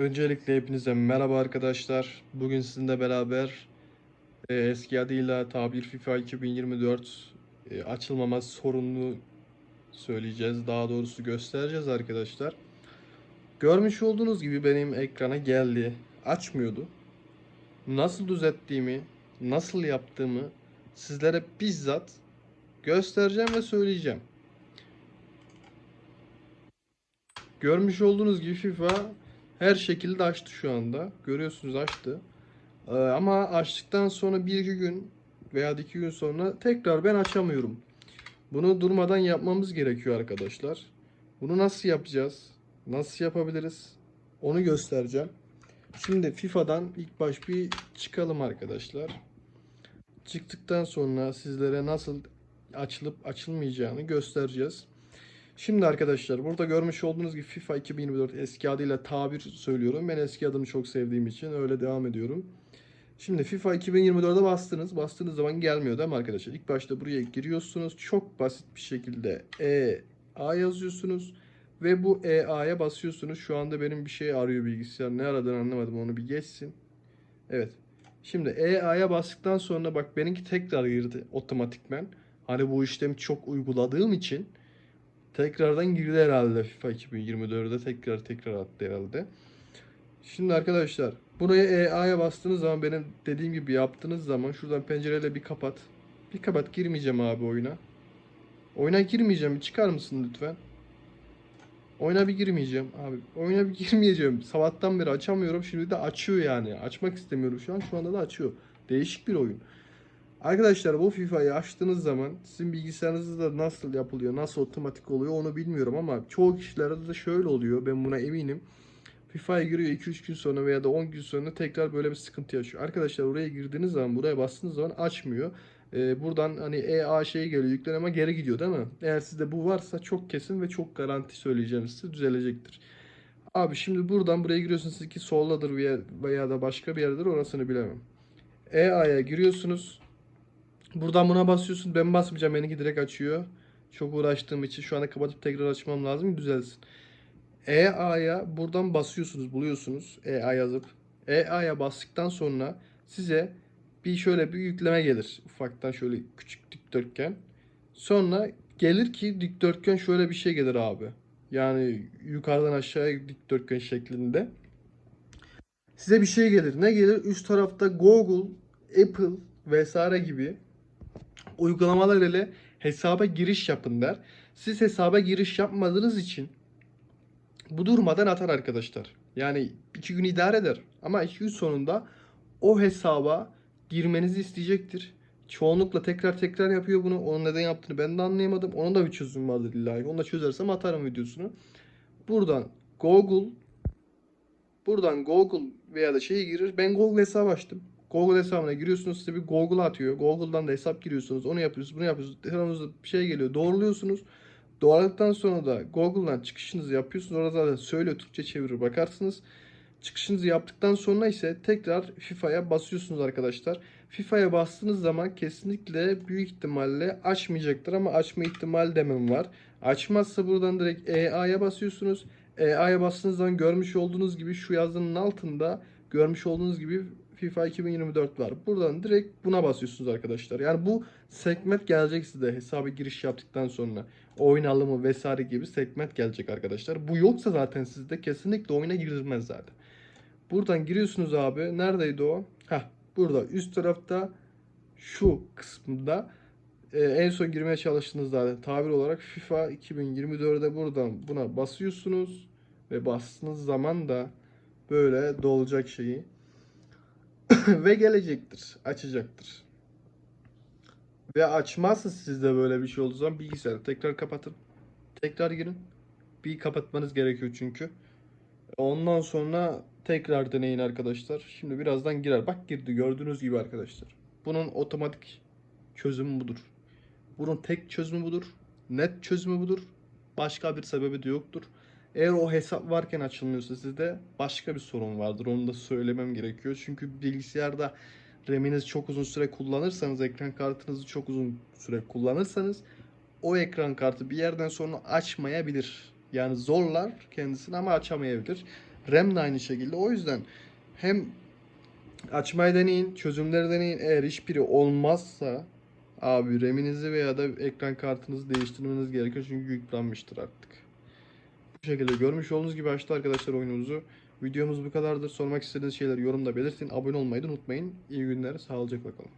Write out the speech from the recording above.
Öncelikle hepinize merhaba arkadaşlar. Bugün sizinle beraber e, eski adıyla tabir FIFA 2024 e, açılmama sorununu söyleyeceğiz. Daha doğrusu göstereceğiz arkadaşlar. Görmüş olduğunuz gibi benim ekrana geldi. Açmıyordu. Nasıl düzelttiğimi, nasıl yaptığımı sizlere bizzat göstereceğim ve söyleyeceğim. Görmüş olduğunuz gibi FIFA her şekilde açtı şu anda. Görüyorsunuz açtı. Ee, ama açtıktan sonra bir iki gün veya iki gün sonra tekrar ben açamıyorum. Bunu durmadan yapmamız gerekiyor arkadaşlar. Bunu nasıl yapacağız? Nasıl yapabiliriz? Onu göstereceğim. Şimdi FIFA'dan ilk baş bir çıkalım arkadaşlar. Çıktıktan sonra sizlere nasıl açılıp açılmayacağını göstereceğiz. Şimdi arkadaşlar burada görmüş olduğunuz gibi FIFA 2024 eski adıyla tabir söylüyorum. Ben eski adını çok sevdiğim için öyle devam ediyorum. Şimdi FIFA 2024'e bastınız. Bastığınız zaman gelmiyor değil mi arkadaşlar? İlk başta buraya giriyorsunuz. Çok basit bir şekilde EA yazıyorsunuz. Ve bu EA'ya basıyorsunuz. Şu anda benim bir şey arıyor bilgisayar. Ne aradığını anlamadım. Onu bir geçsin. Evet. Şimdi EA'ya bastıktan sonra bak benimki tekrar girdi otomatikmen. Hani bu işlemi çok uyguladığım için Tekrardan girdi herhalde FIFA 2024'de tekrar tekrar attı herhalde. Şimdi arkadaşlar buraya EA'ya bastığınız zaman benim dediğim gibi yaptığınız zaman şuradan pencereyle bir kapat. Bir kapat girmeyeceğim abi oyuna. Oyuna girmeyeceğim. Çıkar mısın lütfen? Oyuna bir girmeyeceğim abi. Oyuna bir girmeyeceğim. Sabahtan beri açamıyorum. Şimdi de açıyor yani. Açmak istemiyorum şu an. Şu anda da açıyor. Değişik bir oyun. Arkadaşlar bu FIFA'yı açtığınız zaman sizin bilgisayarınızda nasıl yapılıyor, nasıl otomatik oluyor onu bilmiyorum ama çoğu kişilerde de şöyle oluyor. Ben buna eminim. FIFA'ya giriyor 2-3 gün sonra veya da 10 gün sonra tekrar böyle bir sıkıntı yaşıyor. Arkadaşlar buraya girdiğiniz zaman, buraya bastığınız zaman açmıyor. Ee, buradan hani EA şey geliyor, yükleme geri gidiyor değil mi? Eğer sizde bu varsa çok kesin ve çok garanti söyleyeceğim size düzelecektir. Abi şimdi buradan buraya giriyorsunuz. Sizinki soldadır veya, veya da başka bir yerdir orasını bilemem. EA'ya giriyorsunuz. Buradan buna basıyorsun. Ben basmayacağım. Benimki direkt açıyor. Çok uğraştığım için şu anda kapatıp tekrar açmam lazım. Düzelsin. EA'ya buradan basıyorsunuz. Buluyorsunuz. EA yazıp. EA'ya bastıktan sonra size bir şöyle bir yükleme gelir. Ufaktan şöyle küçük dikdörtgen. Sonra gelir ki dikdörtgen şöyle bir şey gelir abi. Yani yukarıdan aşağıya dikdörtgen şeklinde. Size bir şey gelir. Ne gelir? Üst tarafta Google, Apple vesaire gibi uygulamalar ile hesaba giriş yapın der. Siz hesaba giriş yapmadığınız için bu durmadan atar arkadaşlar. Yani iki gün idare eder. Ama iki gün sonunda o hesaba girmenizi isteyecektir. Çoğunlukla tekrar tekrar yapıyor bunu. Onun neden yaptığını ben de anlayamadım. Onun da bir çözüm vardır illa. Onu da çözersem atarım videosunu. Buradan Google buradan Google veya da şeyi girir. Ben Google hesabı açtım. Google hesabına giriyorsunuz size bir Google atıyor. Google'dan da hesap giriyorsunuz. Onu yapıyorsunuz, bunu yapıyorsunuz. Telefonunuzda bir şey geliyor. Doğruluyorsunuz. Doğruladıktan sonra da Google'dan çıkışınızı yapıyorsunuz. Orada zaten söylüyor Türkçe çevirir bakarsınız. Çıkışınızı yaptıktan sonra ise tekrar FIFA'ya basıyorsunuz arkadaşlar. FIFA'ya bastığınız zaman kesinlikle büyük ihtimalle açmayacaktır ama açma ihtimal demem var. Açmazsa buradan direkt EA'ya basıyorsunuz. EA'ya bastığınız zaman görmüş olduğunuz gibi şu yazının altında görmüş olduğunuz gibi FIFA 2024 var. Buradan direkt buna basıyorsunuz arkadaşlar. Yani bu segment gelecek size hesaba giriş yaptıktan sonra. Oyun alımı vesaire gibi segment gelecek arkadaşlar. Bu yoksa zaten sizde kesinlikle oyuna girilmez zaten. Buradan giriyorsunuz abi. Neredeydi o? Heh, burada üst tarafta şu kısmında e, en son girmeye çalıştığınız zaten tabir olarak FIFA 2024'de buradan buna basıyorsunuz ve bastığınız zaman da böyle dolacak şeyi ve gelecektir. Açacaktır. Ve açmazsa sizde böyle bir şey olduğu zaman bilgisayarı tekrar kapatın. Tekrar girin. Bir kapatmanız gerekiyor çünkü. Ondan sonra tekrar deneyin arkadaşlar. Şimdi birazdan girer. Bak girdi gördüğünüz gibi arkadaşlar. Bunun otomatik çözümü budur. Bunun tek çözümü budur. Net çözümü budur. Başka bir sebebi de yoktur. Eğer o hesap varken açılmıyorsa sizde başka bir sorun vardır. Onu da söylemem gerekiyor. Çünkü bilgisayarda RAM'inizi çok uzun süre kullanırsanız, ekran kartınızı çok uzun süre kullanırsanız o ekran kartı bir yerden sonra açmayabilir. Yani zorlar kendisini ama açamayabilir. RAM de aynı şekilde. O yüzden hem açmayı deneyin, çözümleri deneyin. Eğer hiçbiri olmazsa abi RAM'inizi veya da ekran kartınızı değiştirmeniz gerekiyor çünkü yüklenmiştir artık. Bu şekilde görmüş olduğunuz gibi açtı arkadaşlar oyunumuzu. Videomuz bu kadardır. Sormak istediğiniz şeyleri yorumda belirtin. Abone olmayı da unutmayın. İyi günler. Sağlıcakla kalın.